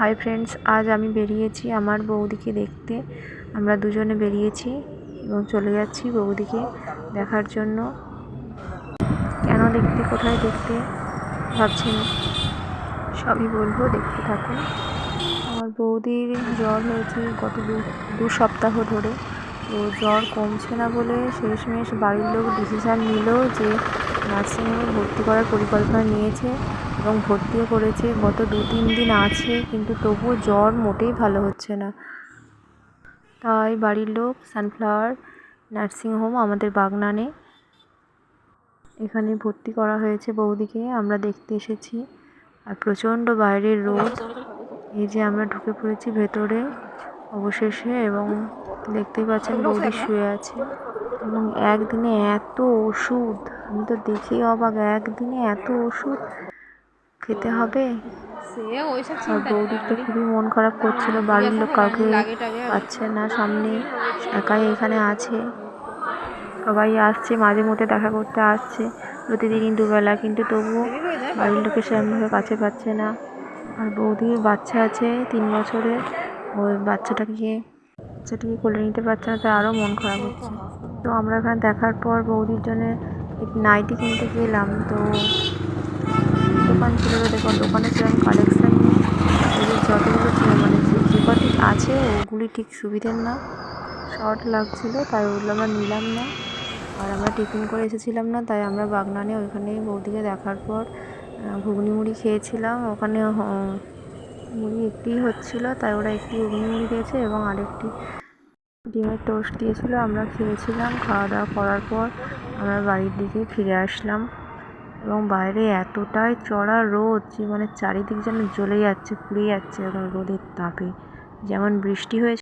Hi friends আজ আমি বেরিয়েছি আমার বৌদিকে দেখতে। আমরা দুজনে বেরিয়েছি এবং চলে যাচ্ছি বৌদিকে দেখার জন্য। কেন দেখতে, কোথায় দেখতে, ভাবছি সবই বলব, দেখতে থাকুন। আমার বৌদির জ্বর হয়েছে গত দু সপ্তাহ ধরে। তো জ্বর কমছে না বলে শেষমেশ বাড়ির লোক ডিসিশান নিল যে নার্সিংহোমে ভর্তি করার পরিকল্পনা নিয়েছে এবং ভর্তিও করেছে। গত দু, তিন দিন আছে কিন্তু তবুও জ্বর মোটেই ভালো হচ্ছে না। তাই বাড়ির লোক সানফ্লাওয়ার নার্সিংহোম আমাদের বাগনানে এখানে ভর্তি করা হয়েছে বৌদিকে। আমরা দেখতে এসেছি। আর প্রচণ্ড বাইরের রোদ। এই যে আমরা ঢুকে পড়েছি ভেতরে। অবশেষে এবং দেখতেই পাচ্ছেন বৌদি শুয়ে আছে। এবং একদিনে এত ওষুধ আমি তো দেখেই অবাক একদিনে এত ওষুধ খেতে হবে? আর বৌদির তো খুবই মন খারাপ করছিল বাড়ির লোক কাউকে পাচ্ছে না সামনে একাই এখানে আছে। সবাই আসছে মাঝে মধ্যে দেখা করতে আসছে প্রতিদিনই দুবেলা কিন্তু তবুও বাড়ির লোকের সেরকমভাবে কাছে পাচ্ছে না। আর বৌদির বাচ্চা আছে তিন বছরের। ওই বাচ্চাটাকে, বাচ্চাটিকে কোলে নিতে পারছে না, তাই আরও মন খারাপ হচ্ছে। তো আমরা এখানে দেখার পর বৌদির জন্য নাইটি কিনতে গেলাম। তো দোকান ছিল, তো দেখুন দোকানে সেরকম কালেকশান নেই। যতগুলো ছিল মানে যে কটি আছে, ওগুলি ঠিক সুবিধের না। শর্ট লাগছিল, তাই ওগুলো আমরা নিলাম না। আর আমরা টিফিন করে এসেছিলাম না, তাই আমরা বাগনানে ওইখানে বৌদিকে দেখার পর ঘুগনি মুড়ি খেয়েছিলাম। ওখানে মুড়ি একটি হচ্ছিল, তাই ওরা একটি মুড়ি দিয়েছে এবং আরেকটি ডিমের টোস্ট দিয়েছিল। আমরা খেয়েছিলাম, খাওয়া দাওয়া করার পর আমরা বাড়ির দিকে ফিরে আসলাম এবং বাইরে এতটাই চড়া রোদ যে মানে চারিদিক যেন জ্বলে যাচ্ছে, পুড়ে যাচ্ছে এরকম রোদের তাপে। যেমন বৃষ্টি হয়েছে